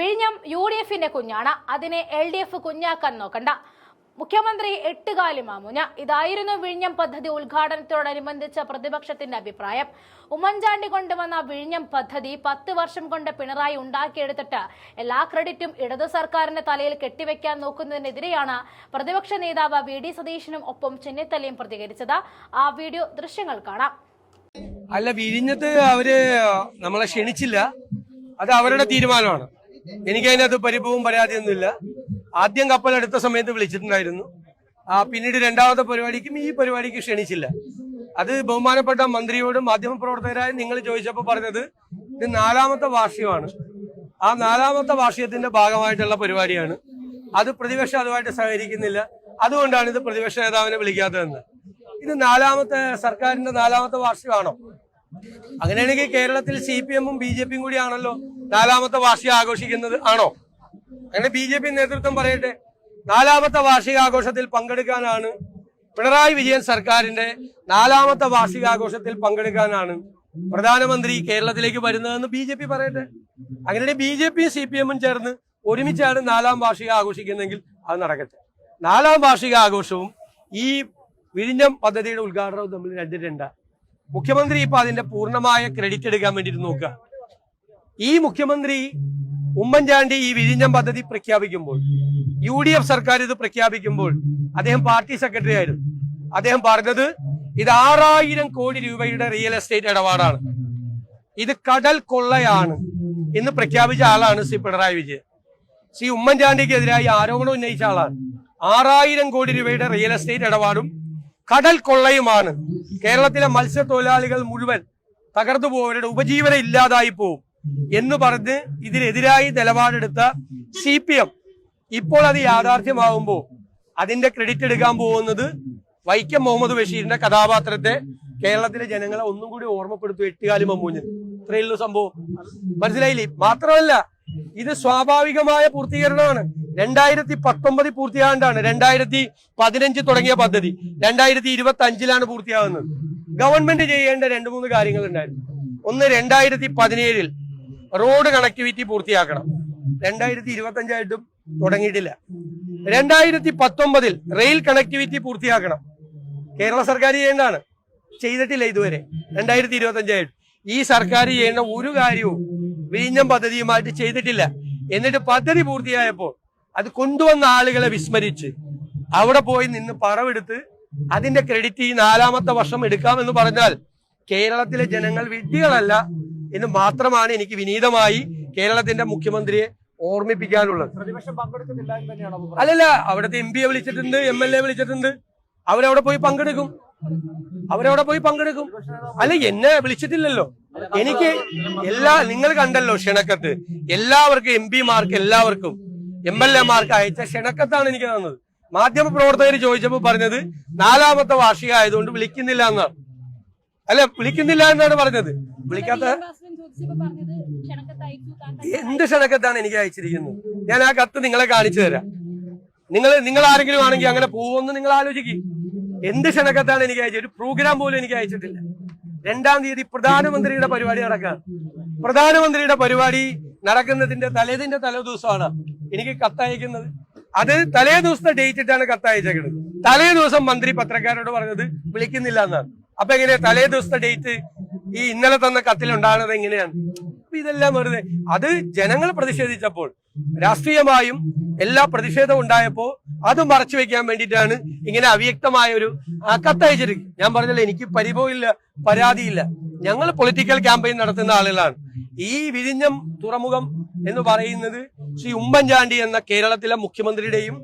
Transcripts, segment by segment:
വിഴിഞ്ഞം U D എഫിന്റെ കുഞ്ഞാണ്. അതിനെ എൽ ഡി എഫ് കുഞ്ഞാക്കാൻ നോക്കണ്ട. മുഖ്യമന്ത്രി എട്ടുകാലി മാമുഞ്ഞ ഇതായിരുന്നു വിഴിഞ്ഞം പദ്ധതി ഉദ്ഘാടനത്തോടനുബന്ധിച്ച പ്രതിപക്ഷത്തിന്റെ അഭിപ്രായം. ഉമ്മൻചാണ്ടി കൊണ്ടുവന്ന വിഴിഞ്ഞം പദ്ധതി പത്ത് വർഷം കൊണ്ട് പിണറായി ഉണ്ടാക്കിയെടുത്തിട്ട് എല്ലാ ക്രെഡിറ്റും ഇടതു സർക്കാരിന്റെ തലയിൽ കെട്ടിവെക്കാൻ നോക്കുന്നതിനെതിരെയാണ് പ്രതിപക്ഷ നേതാവ് വി ഡി സതീശനും ഒപ്പം ചെന്നിത്തലയും പ്രതികരിച്ചത്. ആ വീഡിയോ ദൃശ്യങ്ങൾ കാണാം. അല്ല വിഴിഞ്ഞത്ത് അവർ നമ്മളെ ക്ഷണിച്ചില്ല. അത് അവരുടെ തീരുമാനമാണ്. എനിക്ക് അതിനകത്ത് പരിഭവവും പരാതിയൊന്നുമില്ല. ആദ്യം കപ്പൽ എടുത്ത സമയത്ത് വിളിച്ചിട്ടുണ്ടായിരുന്നു. ആ പിന്നീട് രണ്ടാമത്തെ പരിപാടിക്കും ഈ പരിപാടിക്ക് ക്ഷണിച്ചില്ല. അത് ബഹുമാനപ്പെട്ട മന്ത്രിയോടും മാധ്യമപ്രവർത്തകരായ നിങ്ങൾ ചോദിച്ചപ്പോൾ പറഞ്ഞത് ഇത് നാലാമത്തെ വാർഷികമാണ്. ആ നാലാമത്തെ വാർഷികത്തിന്റെ ഭാഗമായിട്ടുള്ള പരിപാടിയാണ്. അത് പ്രതിപക്ഷം അതുമായിട്ട് സഹകരിക്കുന്നില്ല. അതുകൊണ്ടാണ് ഇത് പ്രതിപക്ഷ നേതാവിനെ വിളിക്കാത്തതെന്ന്. ഇത് നാലാമത്തെ സർക്കാരിന്റെ നാലാമത്തെ വാർഷികമാണോ? അങ്ങനെയാണെങ്കിൽ കേരളത്തിൽ സി പി എമ്മും ബി ജെ പിയും കൂടിയാണല്ലോ. നാലാമത്തെ വാർഷിക ആഘോഷിക്കുന്നത് ആണോ? അങ്ങനെ ബി ജെ പി നേതൃത്വം പറയട്ടെ. നാലാമത്തെ വാർഷികാഘോഷത്തിൽ പങ്കെടുക്കാനാണ് പിണറായി വിജയൻ സർക്കാരിന്റെ നാലാമത്തെ വാർഷികാഘോഷത്തിൽ പങ്കെടുക്കാനാണ് പ്രധാനമന്ത്രി കേരളത്തിലേക്ക് വരുന്നതെന്ന് ബി ജെ പി പറയട്ടെ. അങ്ങനെ ബി ജെ പിയും സി പി എമ്മും ചേർന്ന് ഒരുമിച്ചാണ് നാലാം വാർഷിക ആഘോഷിക്കുന്നതെങ്കിൽ അത് നടക്കട്ടെ. നാലാം വാർഷിക ആഘോഷവും ഈ വിഴിഞ്ഞം പദ്ധതിയുടെ ഉദ്ഘാടനവും തമ്മിൽ രണ്ട് രണ്ടാ. മുഖ്യമന്ത്രി ഇപ്പൊ അതിന്റെ പൂർണമായ ക്രെഡിറ്റ് എടുക്കാൻ വേണ്ടിയിട്ട് നോക്കുക. ഈ മുഖ്യമന്ത്രി ഉമ്മൻചാണ്ടി ഈ വിഴിഞ്ഞം പദ്ധതി പ്രഖ്യാപിക്കുമ്പോൾ യു ഡി എഫ് സർക്കാർ ഇത് പ്രഖ്യാപിക്കുമ്പോൾ അദ്ദേഹം പാർട്ടി സെക്രട്ടറി ആയിരുന്നു. അദ്ദേഹം പറഞ്ഞത് ഇത് ആറായിരം കോടി രൂപയുടെ റിയൽ എസ്റ്റേറ്റ് ഇടപാടാണ്. ഇത് കടൽ കൊള്ളയാണ് എന്ന് പ്രഖ്യാപിച്ച ആളാണ് ശ്രീ പിണറായി വിജയൻ. ശ്രീ ഉമ്മൻചാണ്ടിക്കെതിരായി ആരോപണം ഉന്നയിച്ച ആളാണ്. ആറായിരം കോടി രൂപയുടെ റിയൽ എസ്റ്റേറ്റ് ഇടപാടും കടൽ കൊള്ളയുമാണ്. കേരളത്തിലെ മത്സ്യത്തൊഴിലാളികൾ മുഴുവൻ തകർന്നു പോകും ഉപജീവനം ഇല്ലാതായി പോവും. എന്ന് പറഞ്ഞ് ഇതിനെതിരായി നിലപാടെടുത്ത സി പി എം ഇപ്പോൾ അത് യാഥാർത്ഥ്യമാകുമ്പോൾ അതിന്റെ ക്രെഡിറ്റ് എടുക്കാൻ പോകുന്നത് വൈക്കം മുഹമ്മദ് ബഷീറിന്റെ കഥാപാത്രത്തെ കേരളത്തിലെ ജനങ്ങളെ ഒന്നും കൂടി ഓർമ്മപ്പെടുത്തും എട്ടുകാലി മമ്മൂഞ്ഞ് ഇത്രയുള്ള സംഭവം. മനസ്സിലായില്ലേ? മാത്രമല്ല ഇത് സ്വാഭാവികമായ പൂർത്തീകരണമാണ്. രണ്ടായിരത്തി പത്തൊമ്പത് പൂർത്തിയാകാണ്ടാണ്. രണ്ടായിരത്തി പതിനഞ്ച് തുടങ്ങിയ പദ്ധതി. രണ്ടായിരത്തി ഇരുപത്തി അഞ്ചിലാണ് പൂർത്തിയാകുന്നത്. ഗവൺമെന്റ് ചെയ്യേണ്ട രണ്ട് മൂന്ന് കാര്യങ്ങൾ ഉണ്ടായിരുന്നു ഒന്ന് രണ്ടായിരത്തി പതിനേഴിൽ റോഡ് കണക്ടിവിറ്റി പൂർത്തിയാക്കണം. രണ്ടായിരത്തി ഇരുപത്തി അഞ്ചായിട്ടും തുടങ്ങിയിട്ടില്ല. രണ്ടായിരത്തി പത്തൊമ്പതിൽ റെയിൽ കണക്ടിവിറ്റി പൂർത്തിയാക്കണം. കേരള സർക്കാർ ചെയ്യേണ്ടതാണ്. ചെയ്തിട്ടില്ല ഇതുവരെ. രണ്ടായിരത്തി ഇരുപത്തി അഞ്ചായിട്ട് ഈ സർക്കാർ ചെയ്യേണ്ട ഒരു കാര്യവും വിഴിഞ്ഞം പദ്ധതിയുമായിട്ട് ചെയ്തിട്ടില്ല. എന്നിട്ട് പദ്ധതി പൂർത്തിയായപ്പോൾ അത് കൊണ്ടുവന്ന ആളുകളെ വിസ്മരിച്ച് അവിടെ പോയി നിന്ന് പറവെടുത്ത് അതിന്റെ ക്രെഡിറ്റ് ഈ നാലാമത്തെ വർഷം എടുക്കാമെന്ന് പറഞ്ഞാൽ കേരളത്തിലെ ജനങ്ങൾ വിഡ്ഢികളല്ല എന്ന് മാത്രമാണ് എനിക്ക് വിനീതമായി കേരളത്തിന്റെ മുഖ്യമന്ത്രിയെ ഓർമ്മിപ്പിക്കാനുള്ളത്. അല്ലല്ല അവിടുത്തെ എം പിയെ വിളിച്ചിട്ടുണ്ട് എം എൽ എ വിളിച്ചിട്ടുണ്ട്. അവരവിടെ പോയി പങ്കെടുക്കും. അവരവിടെ പോയി പങ്കെടുക്കും. അല്ല എന്നെ വിളിച്ചിട്ടില്ലല്ലോ. എനിക്ക് എല്ലാ നിങ്ങൾ കണ്ടല്ലോ ക്ഷണക്കത്ത്. എല്ലാവർക്കും എം പിമാർക്ക് എല്ലാവർക്കും എം എൽ എമാർക്ക് അയച്ച ക്ഷണക്കത്താണ് എനിക്ക് തന്നത്. മാധ്യമ പ്രവർത്തകർ ചോദിച്ചപ്പോൾ പറഞ്ഞത് നാലാമത്തെ വാർഷികം ആയതുകൊണ്ട് വിളിക്കുന്നില്ല എന്നാണ്. അല്ല വിളിക്കുന്നില്ല എന്നാണ് പറഞ്ഞത്. വിളിക്കാത്ത എന്ത് ക്ഷണക്കത്താണ് എനിക്ക് അയച്ചിരിക്കുന്നത്? ഞാൻ ആ കത്ത് നിങ്ങളെ കാണിച്ചു തരാം. നിങ്ങൾ നിങ്ങൾ ആരെങ്കിലും ആണെങ്കിൽ അങ്ങനെ പോകുമെന്ന് നിങ്ങൾ ആലോചിക്കും. എന്ത് ക്ഷണക്കത്താണ് എനിക്ക് അയച്ചത്? ഒരു പ്രോഗ്രാം പോലും എനിക്ക് അയച്ചിട്ടില്ല. രണ്ടാം തീയതി പ്രധാനമന്ത്രിയുടെ പരിപാടി നടക്കുക പ്രധാനമന്ത്രിയുടെ പരിപാടി നടക്കുന്നതിന്റെ തലേതിന്റെ തലേ ദിവസമാണ് എനിക്ക് കത്തയക്കുന്നത്. അത് തലേ ദിവസത്തെ ഡേറ്റ് ഇട്ടാണ് കത്തയച്ചേക്കുന്നത് തലേ ദിവസം മന്ത്രി പത്രക്കാരോട് പറഞ്ഞത് വിളിക്കുന്നില്ല എന്നാണ്. അപ്പൊ എങ്ങനെ തലേ ദിവസത്തെ ഡേറ്റ് ഈ ഇന്നലെ തന്ന കത്തിൽ ഉണ്ടാകുന്നത് എങ്ങനെയാണ്? അപ്പൊ ഇതെല്ലാം വെറുതെ. അത് ജനങ്ങൾ പ്രതിഷേധിച്ചപ്പോൾ രാഷ്ട്രീയമായും എല്ലാ പ്രതിഷേധം ഉണ്ടായപ്പോ അത് മറച്ചു വെക്കാൻ വേണ്ടിയിട്ടാണ് ഇങ്ങനെ അവ്യക്തമായ ഒരു കത്തയച്ചിരിക്കും ഞാൻ പറഞ്ഞല്ലോ എനിക്ക് പരിഭവമില്ല പരാതിയില്ല. ഞങ്ങൾ പൊളിറ്റിക്കൽ ക്യാമ്പയിൻ നടത്തുന്ന ആളുകളാണ്. ഈ വിഴിഞ്ഞം തുറമുഖം എന്ന് പറയുന്നത് ശ്രീ ഉമ്മൻചാണ്ടി എന്ന കേരളത്തിലെ മുഖ്യമന്ത്രിയുടെയും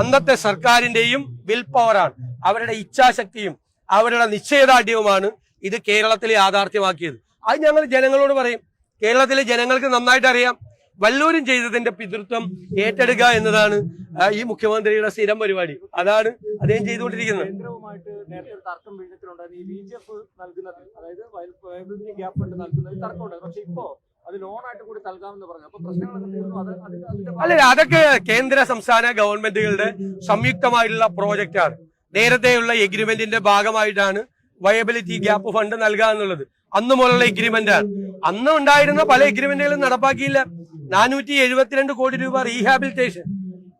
അന്നത്തെ സർക്കാരിന്റെയും വിൽ പവറാണ്. അവരുടെ ഇച്ഛാശക്തിയും അവരുടെ നിശ്ചയദാർഢ്യവുമാണ് ഇത് കേരളത്തിൽ യാഥാർത്ഥ്യമാക്കിയത്. അത് ഞങ്ങൾ ജനങ്ങളോട് പറയും. കേരളത്തിലെ ജനങ്ങൾക്ക് നന്നായിട്ട് അറിയാം. വല്ലൂരും ചെയ്തതിന്റെ പിതൃത്വം ഏറ്റെടുക്കുക എന്നതാണ് ഈ മുഖ്യമന്ത്രിയുടെ സ്ഥിരം പരിപാടി. അതാണ് അദ്ദേഹം ചെയ്തുകൊണ്ടിരിക്കുന്നത്. അല്ല അതൊക്കെ കേന്ദ്ര സംസ്ഥാന ഗവൺമെന്റുകളുടെ സംയുക്തമായിട്ടുള്ള പ്രോജക്റ്റാണ്. നേരത്തെയുള്ള എഗ്രിമെന്റിന്റെ ഭാഗമായിട്ടാണ് വയബിലിറ്റി ഗ്യാപ്പ് ഫണ്ട് നൽകുക എന്നുള്ളത്. അന്ന് മുതലുള്ള എഗ്രിമെന്റ് ആണ് അന്ന് ഉണ്ടായിരുന്ന പല എഗ്രിമെന്റുകളും നടപ്പാക്കിയില്ല. നാനൂറ്റി എഴുപത്തിരണ്ട് കോടി രൂപ റീഹാബിലിറ്റേഷൻ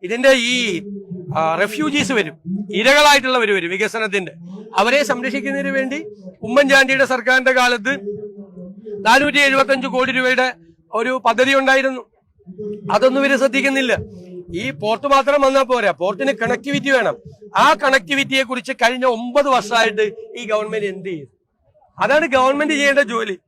ഇതിന്റെ ഈ റെഫ്യൂജീസ് വരും. ഇരകളായിട്ടുള്ളവർ വരും വികസനത്തിന്റെ. അവരെ സംരക്ഷിക്കുന്നതിന് വേണ്ടി ഉമ്മൻചാണ്ടിയുടെ സർക്കാരിന്റെ കാലത്ത് നാനൂറ്റി എഴുപത്തി കോടി രൂപയുടെ ഒരു പദ്ധതി ഉണ്ടായിരുന്നു. അതൊന്നും ഇവർ ശ്രദ്ധിക്കുന്നില്ല. ഈ പോർട്ട് മാത്രം വന്നാൽ പോരാ. പോർട്ടിന് കണക്ടിവിറ്റി വേണം. ആ കണക്ടിവിറ്റിയെ കുറിച്ച് കഴിഞ്ഞ ഒമ്പത് വർഷമായിട്ട് ഈ ഗവൺമെന്റ് എന്ത് ചെയ്തു? അതാണ് ഗവൺമെന്റ് ചെയ്യേണ്ട ജോലി.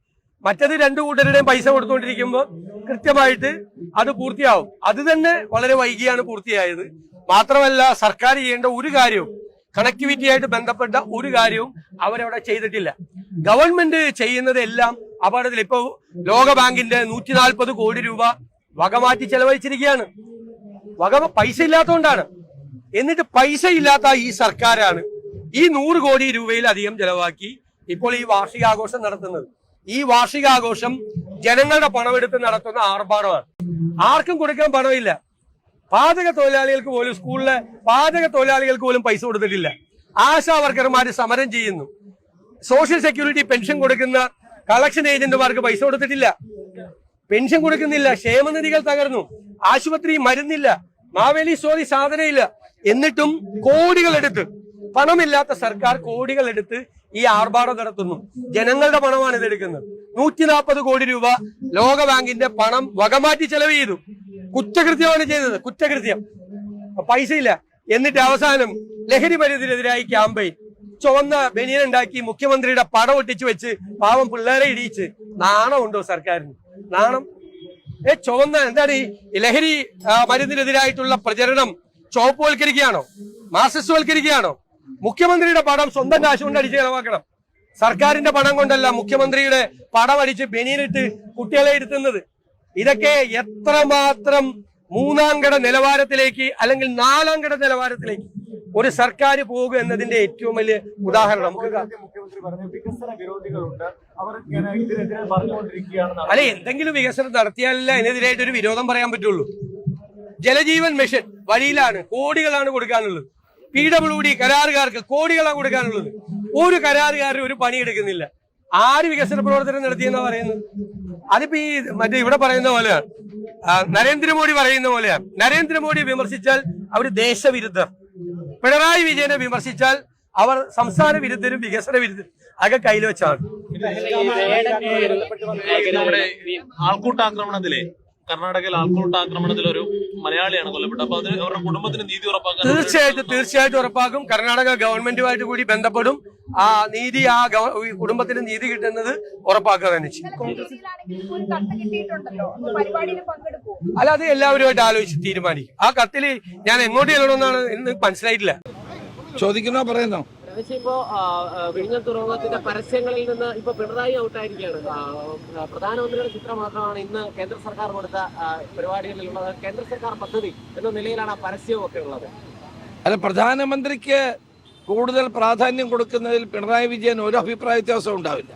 മറ്റത് രണ്ടു കൂട്ടരുടെയും പൈസ കൊടുത്തുകൊണ്ടിരിക്കുമ്പോൾ കൃത്യമായിട്ട് അത് പൂർത്തിയാവും. അത് തന്നെ വളരെ വൈകിയാണ് പൂർത്തിയായത്. മാത്രമല്ല സർക്കാർ ചെയ്യേണ്ട ഒരു കാര്യവും കണക്ടിവിറ്റിയായിട്ട് ബന്ധപ്പെട്ട ഒരു കാര്യവും അവരവിടെ ചെയ്തിട്ടില്ല. ഗവൺമെന്റ് ചെയ്യുന്നത് എല്ലാം അപകടത്തിൽ. ഇപ്പൊ ലോകബാങ്കിന്റെ നൂറ്റി നാൽപ്പത് കോടി രൂപ വകമാറ്റി ചെലവഴിച്ചിരിക്കുകയാണ്. വക പൈസ ഇല്ലാത്തതുകൊണ്ടാണ്. എന്നിട്ട് പൈസ ഇല്ലാത്ത ഈ സർക്കാരാണ് ഈ നൂറ് കോടി രൂപയിലധികം ചെലവാക്കി ഇപ്പോൾ ഈ വാർഷികാഘോഷം നടത്തുന്നത്. ഈ വാർഷികാഘോഷം ജനങ്ങളുടെ പണമെടുത്ത് നടത്തുന്ന ആർഭാടമാണ്. ആർക്കും കൊടുക്കാൻ പണമില്ല. പാചക തൊഴിലാളികൾക്ക് പോലും സ്കൂളിലെ പാചക തൊഴിലാളികൾക്ക് പോലും പൈസ കൊടുത്തിട്ടില്ല. ആശാ വർക്കർമാർ സമരം ചെയ്യുന്നു. സോഷ്യൽ സെക്യൂരിറ്റി പെൻഷൻ കൊടുക്കുന്ന കളക്ഷൻ ഏജന്റുമാർക്ക് പൈസ കൊടുത്തിട്ടില്ല. പെൻഷൻ കൊടുക്കുന്നില്ല ക്ഷേമനിധികൾ തകർന്നു ആശുപത്രി മരുന്നില്ല മാവേലി സോറി സാധനയില്ല. എന്നിട്ടും കോടികൾ എടുത്ത് പണമില്ലാത്ത സർക്കാർ കോടികൾ എടുത്ത് ഈ ആർഭാടം നടത്തുന്നു. ജനങ്ങളുടെ പണമാണ് ഇതെടുക്കുന്നത് നൂറ്റി നാൽപ്പത് കോടി രൂപ ലോകബാങ്കിന്റെ പണം വകമാറ്റി ചെലവ് ചെയ്തു. കുറ്റകൃത്യമാണ് ചെയ്തത് കുറ്റകൃത്യം. പൈസ ഇല്ല. എന്നിട്ട് അവസാനം ലഹരി മരുന്നിനെതിരായി ക്യാമ്പയിൻ. ചുവന്ന ബനിയൻ ഉണ്ടാക്കി മുഖ്യമന്ത്രിയുടെ പടം ഒട്ടിച്ചു വെച്ച് പാവം പിള്ളേരെ ഇടിയിച്ച് നാണമുണ്ടോ സർക്കാരിന്? നാണം. ഏ ചുവന്ന എന്താണ് ഈ ലഹരി മരുന്നിനെതിരായിട്ടുള്ള പ്രചരണം ചുവപ്പുവൽക്കരിക്കുകയാണോ? മാർസിസ്റ്റ്വൽക്കരിക്കുകയാണോ? മുഖ്യമന്ത്രിയുടെ പടം സ്വന്തം കാശ് കൊണ്ട് അടിച്ച് ചെലവാക്കണം. സർക്കാരിന്റെ പണം കൊണ്ടല്ല മുഖ്യമന്ത്രിയുടെ പടം അടിച്ച് ബനിയിലിട്ട് കുട്ടികളെ ഇരുത്തുന്നത്. ഇതൊക്കെ എത്രമാത്രം മൂന്നാം ഘട നിലവാരത്തിലേക്ക് അല്ലെങ്കിൽ നാലാം ഘട നിലവാരത്തിലേക്ക് ഒരു സർക്കാർ പോകുക എന്നതിന്റെ ഏറ്റവും വലിയ ഉദാഹരണം നമുക്ക് അല്ലെ എന്തെങ്കിലും വികസനം നടത്തിയാലല്ല അതിനെതിരായിട്ട് ഒരു വിരോധം പറയാൻ പറ്റുള്ളൂ. ജലജീവൻ മിഷൻ വഴിയിലാണ് കോടികളാണ് കൊടുക്കാനുള്ളത്. പി ഡബ്ല്യു ഡി കരാറുകാർക്ക് കോടികളാണ് കൊടുക്കാനുള്ളത്. ഒരു കരാറുകാരൻ ഒരു പണി എടുക്കുന്നില്ല. ആര് വികസന പ്രവർത്തനം നടത്തിയെന്നാ പറയുന്നത്? അതിപ്പോ ഈ മറ്റേ ഇവിടെ പറയുന്ന പോലെയാണ്. നരേന്ദ്രമോദി പറയുന്ന പോലെയാണ്. നരേന്ദ്രമോദി വിമർശിച്ചാൽ അവർ ദേശവിരുദ്ധർ. പിണറായി വിജയനെ വിമർശിച്ചാൽ അവർ സംസ്ഥാന വിരുദ്ധരും വികസന വിരുദ്ധരും അതൊക്കെ കയ്യിൽ വെച്ചാണ് ആൾക്കൂട്ടാക്രമണത്തിലെ കർണാടകയിൽ ആൾക്കൂട്ട ആക്രമണത്തിൽ ഒരു മലയാളിയാണ് കൊല്ലപ്പെട്ടത്. അപ്പൊ അതിന് അവരുടെ കുടുംബത്തിന് നീതി ഉറപ്പാക്കാൻ തീർച്ചയായിട്ടും തീർച്ചയായിട്ടും ഉറപ്പാക്കും. കർണാടക ഗവൺമെന്റുമായിട്ട് കൂടി ബന്ധപ്പെടും. ആ നീതി ആ കുടുംബത്തിന് നീതി കിട്ടുന്നത് ഉറപ്പാക്കുക തന്നെ ചെയ്യും. അല്ല അത് എല്ലാവരുമായിട്ട് ആലോചിച്ച് തീരുമാനിക്കും. ആ കത്തിൽ ഞാൻ എങ്ങോട്ട് ചെല്ലണമെന്നാണ് എന്ന് മനസ്സിലായിട്ടില്ല. ചോദിക്കണോ പറയുന്നോ? പക്ഷേ ഇപ്പോ വിഴിഞ്ഞം തുറമുഖത്തിന്റെ പരസ്യങ്ങളിൽ നിന്ന് ഇപ്പൊ പിണറായി ഔട്ടായിരിക്കുകയാണ്. പ്രധാനമന്ത്രിയുടെ ചിത്രം മാത്രമാണ് ഇന്ന് കേന്ദ്ര സർക്കാർ കൊടുത്ത പരിപാടികളിലുള്ളത്. കേന്ദ്ര സർക്കാർ പദ്ധതി എന്ന നിലയിലാണ് ആ പരസ്യവും ഒക്കെ ഉള്ളത്. അല്ല പ്രധാനമന്ത്രിക്ക് കൂടുതൽ പ്രാധാന്യം കൊടുക്കുന്നതിൽ പിണറായി വിജയൻ ഒരു അഭിപ്രായ വ്യത്യാസവും ഉണ്ടാവില്ല.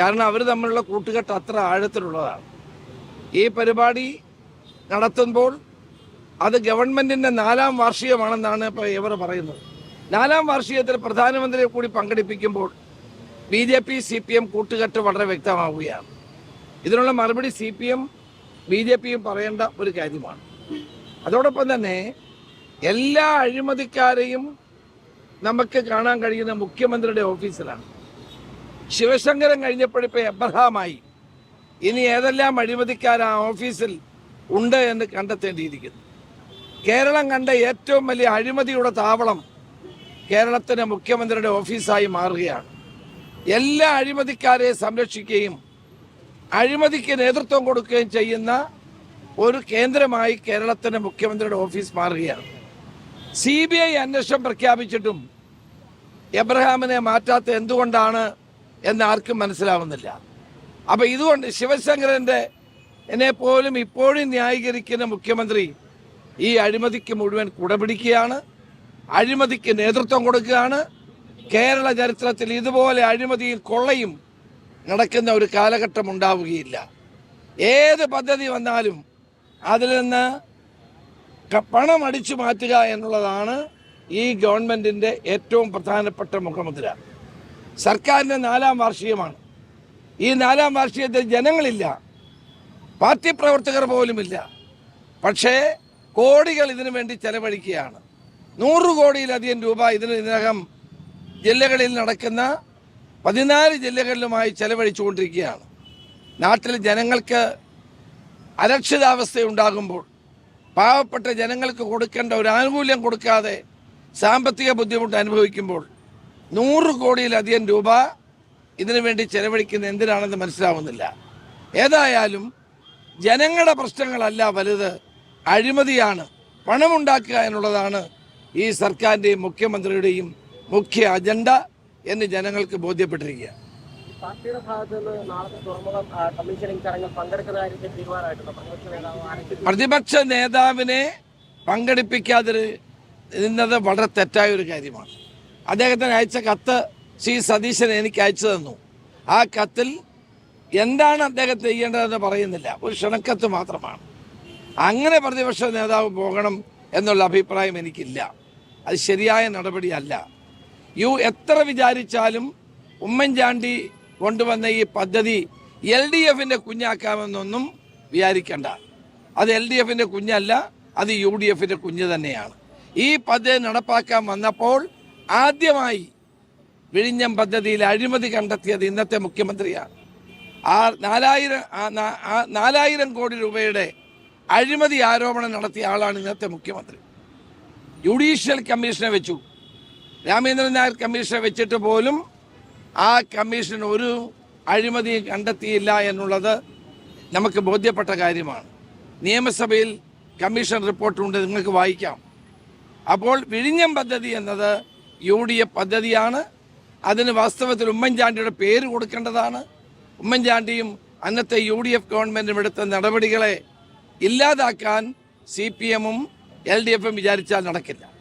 കാരണം അവർ തമ്മിലുള്ള കൂട്ടുകെട്ട് അത്ര ആഴത്തിലുള്ളതാണ്. ഈ പരിപാടി നടത്തുമ്പോൾ അത് ഗവൺമെന്റിന്റെ നാലാം വാർഷികമാണെന്നാണ് ഇപ്പോൾ ഇവർ പറയുന്നത്. നാലാം വാർഷികത്തിൽ പ്രധാനമന്ത്രിയെ കൂടി പങ്കെടുപ്പിക്കുമ്പോൾ B J P C P M കൂട്ടുകെട്ട് വളരെ വ്യക്തമാവുകയാണ്. ഇതിനുള്ള മറുപടി C P M B J പിയും പറയേണ്ട ഒരു കാര്യമാണ്. അതോടൊപ്പം തന്നെ എല്ലാ അഴിമതിക്കാരെയും നമുക്ക് കാണാൻ കഴിയുന്ന മുഖ്യമന്ത്രിയുടെ ഓഫീസിലാണ്. ശിവശങ്കരൻ കഴിഞ്ഞപ്പോഴിപ്പോൾ എബ്രഹാമായി. ഇനി ഏതെല്ലാം അഴിമതിക്കാർ ആ ഓഫീസിൽ ഉണ്ട് എന്ന് കണ്ടെത്തേണ്ടിയിരിക്കുന്നു. കേരളം കണ്ട ഏറ്റവും വലിയ അഴിമതിയുടെ താവളം കേരളത്തിന്റെ മുഖ്യമന്ത്രിയുടെ ഓഫീസായി മാറുകയാണ്. എല്ലാ അഴിമതിക്കാരെ സംരക്ഷിക്കുകയും അഴിമതിക്ക് നേതൃത്വം കൊടുക്കുകയും ചെയ്യുന്ന ഒരു കേന്ദ്രമായി കേരളത്തിന്റെ മുഖ്യമന്ത്രിയുടെ ഓഫീസ് മാറുകയാണ്. സി ബി ഐ അന്വേഷണം പ്രഖ്യാപിച്ചിട്ടും എബ്രഹാമിനെ മാറ്റാത്ത എന്തുകൊണ്ടാണ് എന്ന് ആർക്കും മനസ്സിലാവുന്നില്ല. അപ്പോൾ ഇതുകൊണ്ട് ശിവശങ്കരന്റെ എന്നെ പോലും ഇപ്പോഴും ന്യായീകരിക്കുന്ന മുഖ്യമന്ത്രി ഈ അഴിമതിക്ക് മുഴുവൻ കുടപിടിക്കുകയാണ്. അഴിമതിക്ക് നേതൃത്വം കൊടുക്കുകയാണ്. കേരള ചരിത്രത്തിൽ ഇതുപോലെ അഴിമതിയും കൊള്ളയും നടക്കുന്ന ഒരു കാലഘട്ടം ഉണ്ടാവുകയില്ല. ഏത് പദ്ധതി വന്നാലും അതിൽ നിന്ന് പണം അടിച്ചു മാറ്റുക എന്നുള്ളതാണ് ഈ ഗവൺമെന്റിന്റെ ഏറ്റവും പ്രധാനപ്പെട്ട മുഖമുദ്ര. സർക്കാരിന്റെ നാലാം വാർഷികമാണ്. ഈ നാലാം വാർഷികത്തിൽ ജനങ്ങളില്ല. പാർട്ടി പ്രവർത്തകർ പോലുമില്ല. പക്ഷേ കോടികൾ ഇതിനു വേണ്ടി ചെലവഴിക്കുകയാണ്. നൂറ് കോടിയിലധികം രൂപ ഇതിന് ഇതിനകം ജില്ലകളിൽ നടക്കുന്ന പതിനാല് ജില്ലകളിലുമായി ചെലവഴിച്ചുകൊണ്ടിരിക്കുകയാണ്. നാട്ടിൽ ജനങ്ങൾക്ക് അരക്ഷിതാവസ്ഥയുണ്ടാകുമ്പോൾ പാവപ്പെട്ട ജനങ്ങൾക്ക് കൊടുക്കേണ്ട ഒരു ആനുകൂല്യം കൊടുക്കാതെ സാമ്പത്തിക ബുദ്ധിമുട്ട് അനുഭവിക്കുമ്പോൾ നൂറ് കോടിയിലധികം രൂപ ഇതിനു വേണ്ടി ചെലവഴിക്കുന്ന എന്തിനാണെന്ന് മനസ്സിലാവുന്നില്ല. ഏതായാലും ജനങ്ങളുടെ പ്രശ്നങ്ങളല്ല വലുത്. അഴിമതിയാണ്. പണമുണ്ടാക്കുക എന്നുള്ളതാണ് ഈ സർക്കാരിന്റെയും മുഖ്യമന്ത്രിയുടെയും മുഖ്യ അജണ്ട എന്ന് ജനങ്ങൾക്ക് ബോധ്യപ്പെട്ടിരിക്കുക. പാർട്ടിയുടെ ഭാഗത്ത് നിന്ന് നാളത്തെ തുറമുഖം കമ്മീഷനിങ് ചടങ്ങിൽ പങ്കെടുക്കുന്ന കാര്യത്തിൽ തീരുമാനമായിട്ടുണ്ട്? പ്രതിപക്ഷ നേതാവിനെ പങ്കെടുപ്പിക്കാതെ നിന്നത് വളരെ തെറ്റായ ഒരു കാര്യമാണ്. അദ്ദേഹത്തിന് അയച്ച കത്ത് സി സതീശൻ എനിക്ക് അയച്ചു തന്നു. ആ കത്തിൽ എന്താണ് അദ്ദേഹം ചെയ്യേണ്ടതെന്ന് പറയുന്നില്ല. ഒരു ക്ഷണക്കത്ത് മാത്രമാണ്. അങ്ങനെ പ്രതിപക്ഷ നേതാവ് പോകണം എന്നുള്ള അഭിപ്രായം എനിക്കില്ല. അത് ശരിയായ നടപടിയല്ല. യു എത്ര വിചാരിച്ചാലും ഉമ്മൻചാണ്ടി കൊണ്ടുവന്ന ഈ പദ്ധതി എൽ ഡി എഫിന്റെ കുഞ്ഞാക്കാമെന്നൊന്നും വിചാരിക്കണ്ട. അത് എൽ ഡി എഫിന്റെ കുഞ്ഞല്ല അത് യു ഡി എഫിന്റെ കുഞ്ഞ് തന്നെയാണ്. ഈ പദ്ധതി നടപ്പാക്കാൻ വന്നപ്പോൾ ആദ്യമായി വിഴിഞ്ഞം പദ്ധതിയിൽ അഴിമതി കണ്ടെത്തിയത് ഇന്നത്തെ മുഖ്യമന്ത്രിയാണ്. ആ നാലായിരം നാലായിരം കോടി രൂപയുടെ അഴിമതി ആരോപണം നടത്തിയ ആളാണ് ഇന്നത്തെ മുഖ്യമന്ത്രി. ജുഡീഷ്യൽ കമ്മീഷനെ വെച്ചു. രാമേന്ദ്രൻ നായർ കമ്മീഷനെ വെച്ചിട്ട് പോലും ആ കമ്മീഷൻ ഒരു അഴിമതിയും കണ്ടെത്തിയില്ല എന്നുള്ളത് നമുക്ക് ബോധ്യപ്പെട്ട കാര്യമാണ്. നിയമസഭയിൽ കമ്മീഷൻ റിപ്പോർട്ടുണ്ട് നിങ്ങൾക്ക് വായിക്കാം. അപ്പോൾ വിഴിഞ്ഞം പദ്ധതി എന്നത് യു ഡി എഫ് പദ്ധതിയാണ്. അതിന് വാസ്തവത്തിൽ ഉമ്മൻചാണ്ടിയുടെ പേര് കൊടുക്കേണ്ടതാണ്. ഉമ്മൻചാണ്ടിയും അന്നത്തെ യു ഡി എഫ് ഗവൺമെന്റും എടുത്ത നടപടികളെ ഇല്ലാതാക്കാൻ സി പി എമ്മും എൽ ഡി എഫും വിചാരിച്ചാൽ നടക്കില്ല.